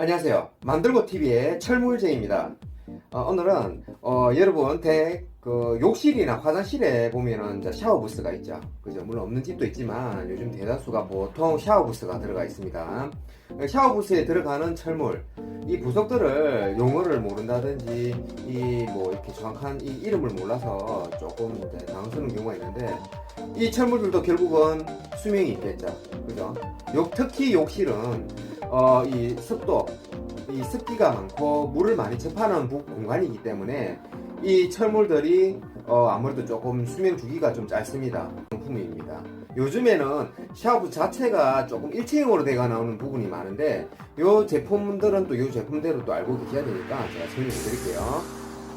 안녕하세요. 만들고 TV의 철물제입니다. 어, 오늘은 어, 여러분 대그 욕실이나 화장실에 보면은 샤워 부스가 있죠. 그죠? 물론 없는 집도 있지만 요즘 대다수가 보통 샤워 부스가 들어가 있습니다. 샤워 부스에 들어가는 철물 이 부속들을 용어를 모른다든지 이 뭐 이렇게 정확한 이 이름을 몰라서 조금 당황스러운 경우가 있는데 이 철물들도 결국은 수명이 있겠죠. 그죠? 욕, 특히 욕실은 어, 이 습도, 이 습기가 많고 물을 많이 접하는 부- 공간이기 때문에 이 철물들이 어, 아무래도 조금 수명 주기가 좀 짧습니다. 상품입니다. 요즘에는 샤워부 자체가 조금 일체형으로 되어 나오는 부분이 많은데 이 제품들은 또 이 제품대로 또 알고 계셔야 되니까 제가 설명해 드릴게요.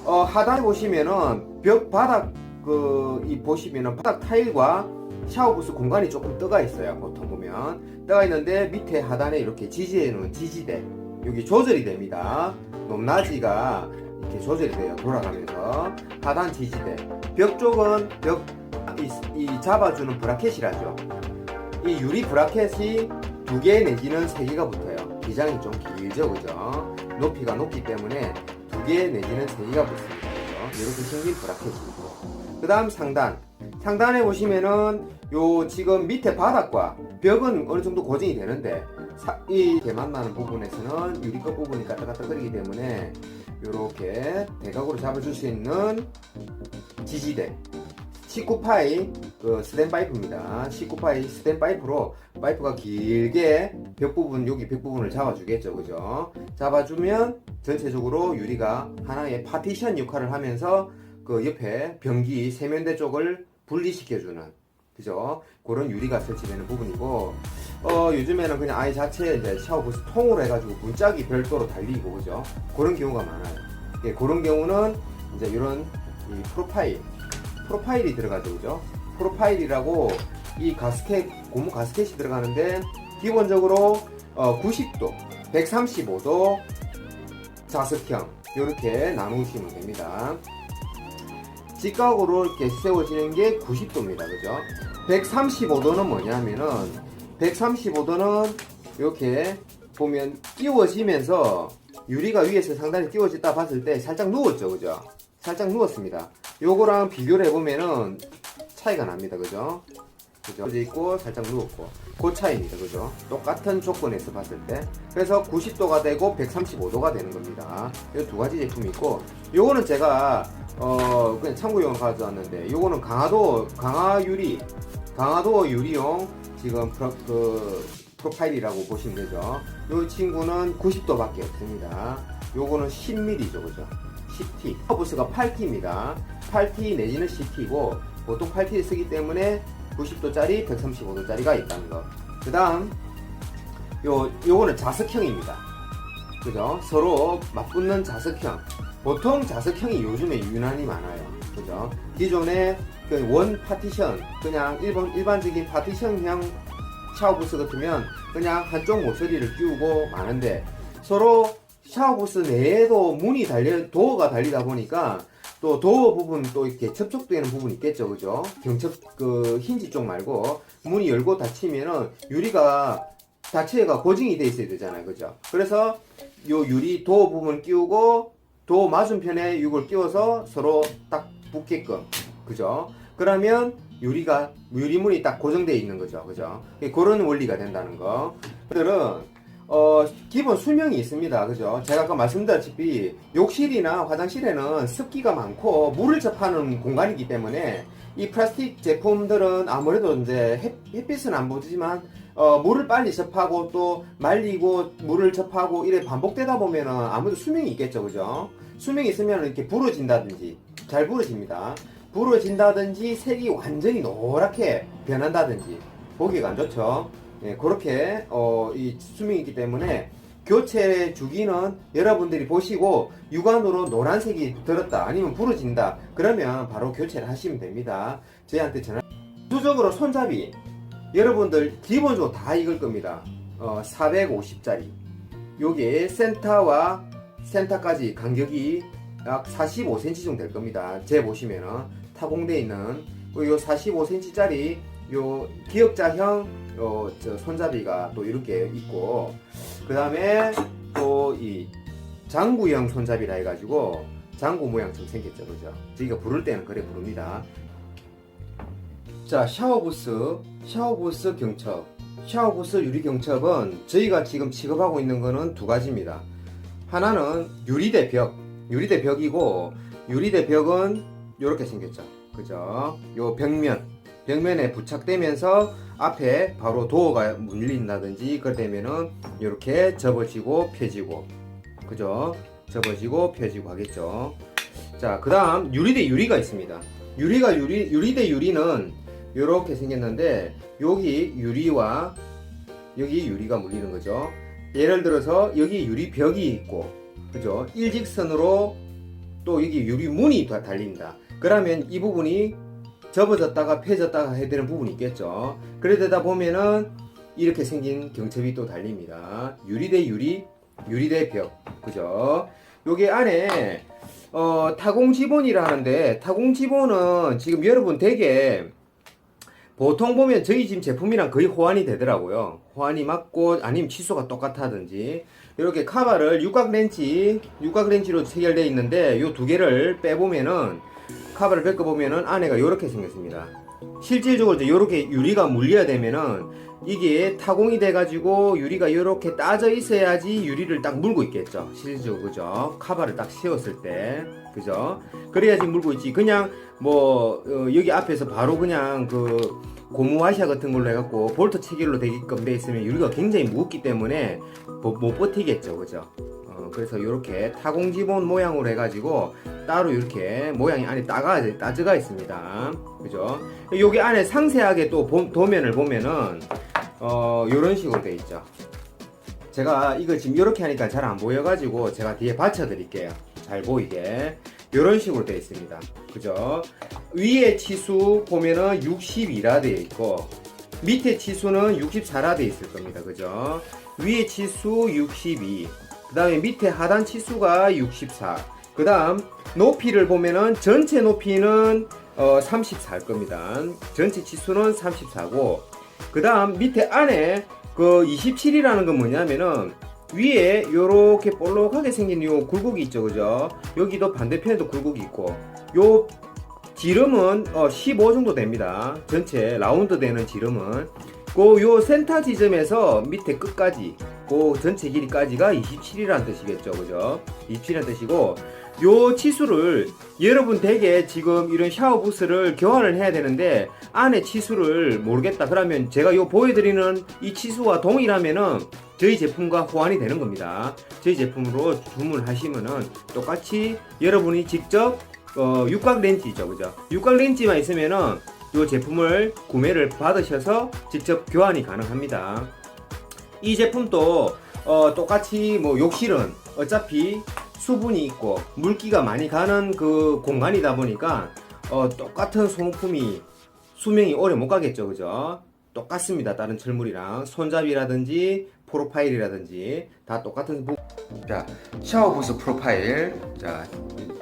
어, 하단에 보시면은 벽 바닥 그 이 보시면은 바닥 타일과 샤워 부스 공간이 조금 떠가 있어요. 보통 보면 떠가 있는데 밑에 하단에 이렇게 지지해 놓은 지지대 여기 조절이 됩니다. 높낮이가 이렇게 조절이 돼요. 돌아가면서 하단 지지대 벽 쪽은 벽 이, 이 잡아주는 브라켓이라죠. 이 유리 브라켓이 두 개 내지는 세 개가 붙어요. 기장이 좀 길죠, 그죠? 높이가 높기 때문에 두 개 내지는 세 개가 붙습니다. 그죠? 이렇게 생긴 브라켓이 있고. 그 다음 상단. 상단에 보시면은 요 지금 밑에 바닥과 벽은 어느 정도 고정이 되는데 사- 이 개 만 나는 부분에서는 유리컵 부분이 까딱까딱 거리기 때문에 이렇게 대각으로 잡아줄 수 있는 지지대 19파이 그 스텐 파이프입니다. 19파이 스텐 파이프로 파이프가 길게 벽 부분 여기 벽 부분을 잡아주겠죠, 그죠? 잡아주면 전체적으로 유리가 하나의 파티션 역할을 하면서 그 옆에 변기 세면대 쪽을 분리시켜주는 그죠? 그런 유리가 설치되는 부분이고 어 요즘에는 그냥 아예 자체 이제 샤워 부스 통으로 해가지고 문짝이 별도로 달리고 그죠? 그런 경우가 많아요. 예, 그런 경우는 이제 이런 이 프로파일 프로파일이 들어가죠, 그죠? 프로파일이라고 이 가스켓 고무 가스켓이 들어가는데 기본적으로 어, 90도, 135도 자석형 이렇게 나누시면 됩니다. 직각으로 이렇게 세워지는 게 90도입니다, 그죠? 135도는 뭐냐면은 135도는 이렇게 보면 끼워지면서 유리가 위에서 상단에 끼워졌다 봤을 때 살짝 누웠죠, 그죠? 살짝 누웠습니다. 요거랑 비교를 해보면은 차이가 납니다. 그죠? 그죠? 돼 있고 살짝 누웠고 그 차이입니다. 그죠? 똑같은 조건에서 봤을 때 그래서 90도가 되고 135도가 되는 겁니다. 이 두 가지 제품이 있고 요거는 제가 어 그냥 참고용 가져왔는데 요거는 강화도 강화 유리 강화도 유리용 지금 프로, 그 프로파일이라고 보시면 되죠. 요 친구는 90도 밖에 없습니다. 요거는 10mm죠, 그죠? 10T. 버스가 8T입니다. 8T 내지는 10T고 보통 8T를 쓰기 때문에 90도짜리, 135도짜리가 있다는 거. 그 다음 요 요거는 자석형입니다. 그죠? 서로 맞붙는 자석형. 보통 자석형이 요즘에 유난히 많아요. 그죠? 기존에 그 원 파티션, 그냥 일본 일반적인 파티션형 샤워부스 같으면 그냥 한쪽 모서리를 끼우고 마는데 서로 샤워부스 내에도 문이 달려 도어가 달리다 보니까 또 도어 부분 또 이렇게 접촉되는 부분이 있겠죠. 그죠? 경첩 그 힌지 쪽 말고 문이 열고 닫히면은 유리가 자체가 고정이 돼 있어야 되잖아요. 그죠? 그래서 요 유리 도어 부분 끼우고 도어 맞은편에 이걸 끼워서 서로 딱 붙게끔. 그죠? 그러면 유리가 유리문이 딱 고정되어 있는 거죠. 그죠? 그런 원리가 된다는 거. 그들은 어, 기본 수명이 있습니다. 그죠? 제가 아까 말씀드렸다시피 욕실이나 화장실에는 습기가 많고 물을 접하는 공간이기 때문에 이 플라스틱 제품들은 아무래도 이제 햇, 햇빛은 안 보지만 어, 물을 빨리 접하고 또 말리고 물을 접하고 이래 반복되다 보면은 아무래도 수명이 있겠죠. 그죠? 수명이 있으면 이렇게 부러진다든지 잘 부러집니다. 부러진다든지 색이 완전히 노랗게 변한다든지 보기가 안 좋죠. 예, 그렇게 어, 이 수명이기 때문에 교체 주기는 여러분들이 보시고 육안으로 노란색이 들었다 아니면 부러진다 그러면 바로 교체를 하시면 됩니다. 저희한테 전화. 수적으로 손잡이 여러분들 기본적으로 다 익을 겁니다. 어, 450짜리. 요게 센터와 센터까지 간격이 약 45cm 정도 될 겁니다. 제 보시면은 타공돼 있는 요 45cm짜리 요 기역자형 요저 손잡이가 또 이렇게 있고 그 다음에 또또이 장구형 손잡이라 해가지고 장구 모양처럼 생겼죠, 그죠? 저희가 부를 때는 그래 부릅니다. 자, 샤워부스, 샤워부스 경첩. 샤워부스 유리 경첩은 저희가 지금 취급하고 있는 거는 두 가지입니다. 하나는 유리대 벽, 유리대 벽이고 유리대 벽은 이렇게 생겼죠. 그죠? 요 벽면, 벽면에 부착되면서 앞에 바로 도어가 물린다든지 그러되면은 이렇게 접어지고 펴지고 그죠? 접어지고 펴지고 하겠죠. 자, 그 다음 유리 대 유리가 있습니다. 유리가 유리 유리 대 유리는 이렇게 생겼는데 여기 유리와 여기 유리가 물리는 거죠. 예를 들어서 여기 유리 벽이 있고 그죠? 일직선으로 또 여기 유리 문이 다 달린다. 그러면 이 부분이 접어졌다가 펴졌다가 해야 되는 부분이 있겠죠. 그러다 보면은 이렇게 생긴 경첩이 또 달립니다. 유리 대 유리, 유리 대 벽. 그죠? 요게 안에 어, 타공 지본이라 하는데 타공 지본은 지금 여러분 되게 보통 보면 저희 지금 제품이랑 거의 호환이 되더라고요. 호환이 맞고 아니면 치수가 똑같다든지 이렇게 카바를 육각 렌치 육각 렌치로 체결되어 있는데 요두 개를 빼보면은 카바를 벗겨 보면은 안에가 이렇게 생겼습니다. 실질적으로 이제 이렇게 유리가 물려야 되면은 이게 타공이 돼가지고 유리가 이렇게 따져 있어야지 유리를 딱 물고 있겠죠. 실질적으로 그죠? 카바를 딱 씌웠을 때 그죠? 그래야지 물고 있지. 그냥 뭐 어, 여기 앞에서 바로 그냥 그 고무 와샤 같은 걸로 해갖고 볼트 체결로 되게끔 돼 있으면 유리가 굉장히 무겁기 때문에 못, 못 버티겠죠, 그죠? 어, 그래서 이렇게 타공 지본 모양으로 해가지고 따로 이렇게 모양이 안에 따가 따져가 있습니다, 그죠? 여기 안에 상세하게 또 보, 도면을 보면은 어 이런 식으로 돼 있죠. 제가 이거 지금 이렇게 하니까 잘 안 보여가지고 제가 뒤에 받쳐드릴게요. 잘 보이게. 이런 식으로 되어 있습니다. 그죠? 위에 치수 보면은 62라 되어 있고, 밑에 치수는 64라 되어 있을 겁니다. 그죠? 위에 치수 62, 그 다음에 밑에 하단 치수가 64, 그 다음 높이를 보면은 전체 높이는 어, 34일 겁니다. 전체 치수는 34고, 그 다음 밑에 안에 그 27이라는 건 뭐냐면은 위에 요렇게 볼록하게 생긴 요 굴곡이 있죠 그죠? 여기도 반대편에도 굴곡이 있고 요 지름은 어, 15 정도 됩니다. 전체 라운드 되는 지름은. 그 요 센터 지점에서 밑에 끝까지 그 전체 길이까지가 27이라는 뜻이겠죠. 그죠? 27이라는 뜻이고 요 치수를 여러분 댁에 지금 이런 샤워 부스를 교환을 해야 되는데 안에 치수를 모르겠다. 그러면 제가 요 보여드리는 이 치수와 동일하면은 저희 제품과 호환이 되는 겁니다. 저희 제품으로 주문하시면은 똑같이 여러분이 직접 어, 육각 렌치죠. 그죠? 육각 렌치만 있으면은 요 제품을 구매를 받으셔서 직접 교환이 가능합니다 이 제품도 어, 똑같이 뭐 욕실은 어차피 수분이 있고 물기가 많이 가는 그 공간이다 보니까 어, 똑같은 소모품이 수명이 오래 못 가겠죠. 그죠? 똑같습니다. 다른 철물이랑. 손잡이라든지 프로파일이라든지 다 똑같은 부... 자 샤워부스 프로파일. 자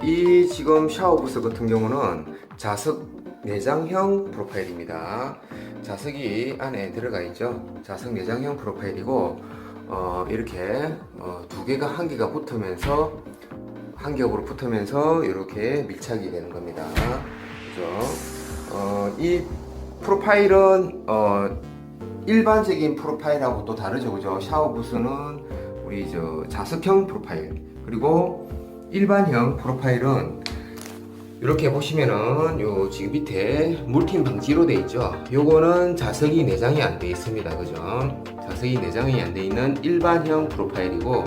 이 지금 샤워부스 같은 경우는 자석 내장형 프로파일입니다 자석이 안에 들어가 있죠 자석 내장형 프로파일이고 어, 이렇게 어, 두 개가 한 개가 붙으면서 한 겹으로 붙으면서 이렇게 밀착이 되는 겁니다. 그죠? 어, 이 프로파일은 어, 일반적인 프로파일하고 또 다르죠, 그죠? 샤워 부스는 우리 저 자석형 프로파일 그리고 일반형 프로파일은 이렇게 보시면은 요 지금 밑에 물팀 방지로 돼 있죠. 요거는 자석이 내장이 안 돼 있습니다. 그죠? 자석이 내장이 안 돼 있는 일반형 프로파일이고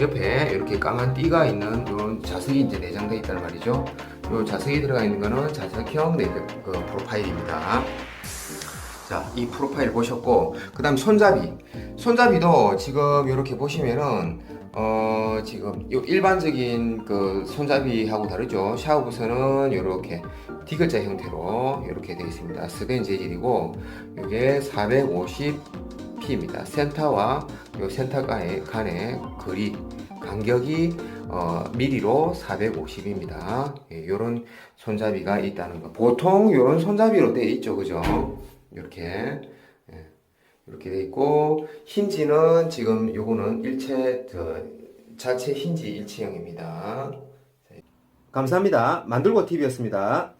옆에 이렇게 까만 띠가 있는 요 자석이 이제 내장돼 있다는 말이죠. 요 자석이 들어가 있는 거는 자석형 내, 그 프로파일입니다. 자, 이 프로파일 보셨고, 그 다음 손잡이. 손잡이도 지금 이렇게 보시면은, 어, 지금 요 일반적인 그 손잡이하고 다르죠. 샤워부스는 이렇게 디귿자 형태로 이렇게 되어 있습니다. 스벤 재질이고, 이게 450p입니다. 센터와 요 센터 간의, 간의 거리, 간격이 어, 미리로 450입니다. 예, 요런 손잡이가 있다는 거. 보통 요런 손잡이로 되어 있죠. 그죠? 이렇게 예, 이렇게 돼 있고 힌지는 지금 요거는 일체 저, 자체 힌지 일치형입니다. 감사합니다. 만들고 TV였습니다.